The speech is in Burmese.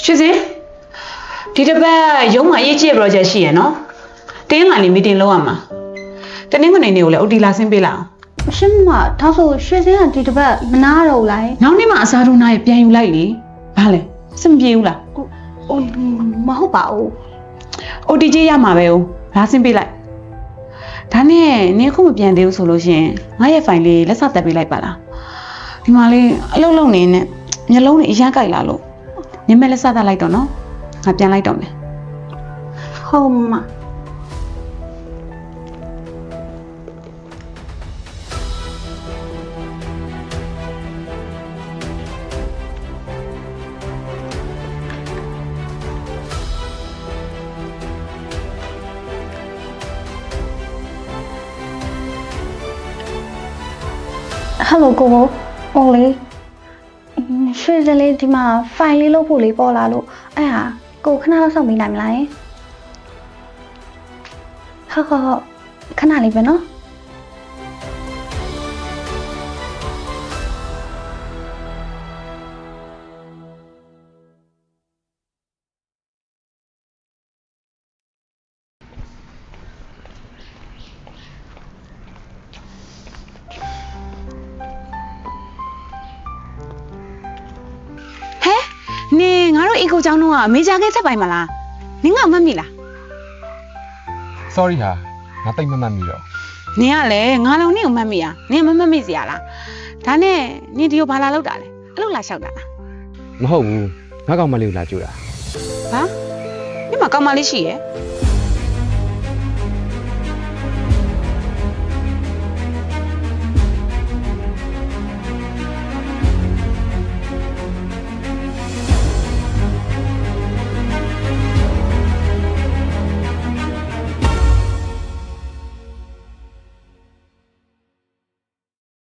ရွှေစင်ဒီတစ်ပတ်ရုံးမှာအရေးကြီးတဲ့ project ရှိရယ်နော်တင်းလာနေ meeting လုပ်ရမှာတနင်္ဂနွေနေ့ကိုလည်း OT လာဆင်းပေးလာအောင်ရှင်းမဒါဆိုရွှေစင်းကဒီတစ်ပတ်မနာတော့ဘူးလားနောက်နေ့မှအစားထိုးနားရပြန်ယူလိုက်လေဘာလဲစင်ပြေဘူးလားဟိုဟိုမဟုတ်ပါဘူး OT ကြီးရမှာပဲဦးလာဆင်းပေးလိုက်ဒါနဲ့နင်အခုမပြန်သေးဘူးဆိုလို့ရှရင်ငါရဲ့ file လေးလက်စတက်ပေးလိုက်ပါလားဒီမှာလေးအလုပ်လုပ်နေနဲ့မျက်လုံးတွေအရမ်းကြိုက်လာလို့ နင်မဲ့လက်စတက်လိုက်တော့နော်ငါပြန်လိုက်တော့မယ်ဟုတ်မဟယ်လိုကိုကိုဟိုလေ ရွှေစင်းလေးဒီမှာဖိုင်လေးလုပ်ဖို့လေးပေါ်လာလို့အဲ့ဟာကိုခဏလောက်စောင့်ပေးနိုင်မလားယင်ဟုတ်ဟုတ်ဟုတ်ခဏလေးပဲနော် နင်ငါတို့ eco ကျောင်းတော့ကမေဂျာကင်းဆက်ပိုင်မလားနင်ကမတ်မိလား sorry ဟာငါတိတ်မမှတ်မိတော့နင်ကလည်းငါလုံးနင့်ကိုမတ်မိရနင်မမတ်မိစရာလားဒါနဲ့နင်ဒီကိုဘာလာလောက်တာလဲအဲ့လိုလာလျှောက်တာလားမဟုတ်ဘူးငါကောင်မလေးကိုလာကြိုတာဘာနင်မကောင်မလေးရှိရဲ့